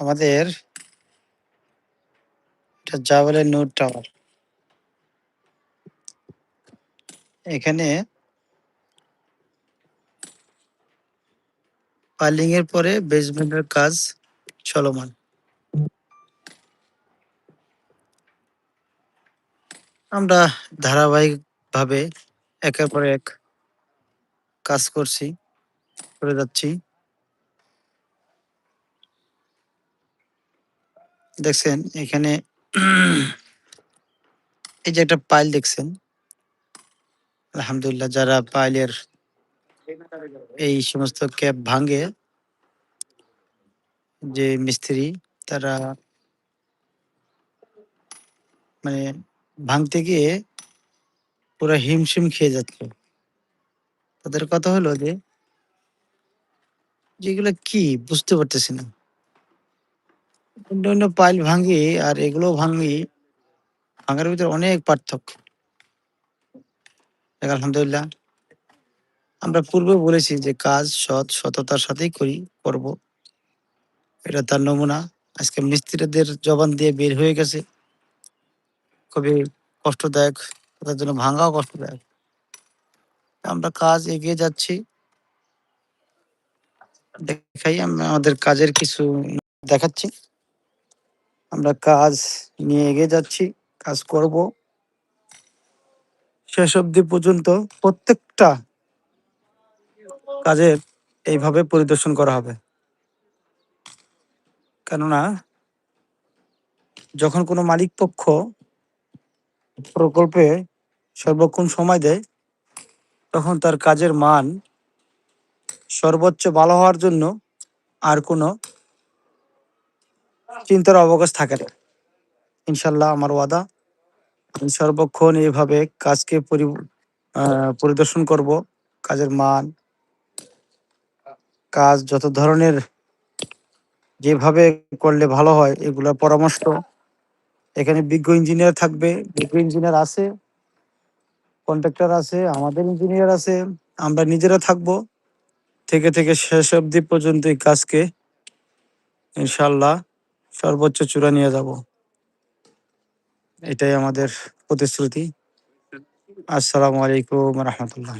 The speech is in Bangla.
আমাদের এটা জাওয়ালের নূর টাওয়ার। এখানে পাইলিং এর পরে বেসমেন্টের কাজ চলমান। আমরা ধারাবাহিক ভাবে একের পর এক কাজ করছি, করে যাচ্ছি। দেখছেন, এখানে এই যে একটা পাইল দেখছেন, আলহামদুলিল্লাহ যারা পাইলের এই সমস্ত ক্যাপ ভাঙে, যে মিস্ত্রি, তারা মানে ভাঙতে গিয়ে পুরো হিমশিম খেয়ে যাচ্ছে তাদের কথা হলো যে যেগুলো কি? বুঝতে পারতেছি না। অন্য পাইল ভাঙি আর এগুলো ভাঙি ভাঙার ভিতরে অনেক পার্থক্য। আলহামদুলিল্লাহ। আমরা পূর্বে বলেছি যে কাজ সৎ সততার সাথেই করি, করব। এটা তার নমুনা। আজকে মিস্ত্রিদের জবান দিয়ে বের হয়ে গেছে। খুবই কষ্টদায়ক, তাদের জন্য ভাঙাও কষ্টদায়ক। আমরা কাজ এগিয়ে যাচ্ছি। দেখাই, আমরা আমাদের কাজের কিছু দেখাচ্ছি। আমরা কাজ নিয়ে এগিয়ে যাচ্ছি, কাজ করব। শেষ অবধি পর্যন্ত প্রত্যেকটা কাজের এইভাবে পরিদর্শন করা হবে। কেননা, যখন কোনো মালিক পক্ষ প্রকল্পে সর্বক্ষণ সময় দেয়, তখন তার কাজের মান সর্বোচ্চ ভালো হওয়ার জন্য আর কোনো চিন্তার অবকাশ থাকে না। ইনশাল্লাহ আমার ওয়াদা। সর্বক্ষণ এইভাবে কাজকে পরিদর্শন করব। কাজের মান, কাজ যত ধরনের যেভাবে করলে ভালো হয়, এগুলোর পরামর্শ। এখানে বিজ্ঞ ইঞ্জিনিয়ার থাকবে। বিজ্ঞ ইঞ্জিনিয়ার আছে, কন্ট্রাক্টর আছে, আমাদের ইঞ্জিনিয়ার আছে, আমরা নিজেরা থাকব। থেকে থেকে শেষ অবধি পর্যন্ত এই কাজকে। ইনশাল্লাহ সর্বোচ্চ চূড়া নিয়ে যাব। এটাই আমাদের প্রতিশ্রুতি। আসসালামু আলাইকুম রহমতুল্লাহ।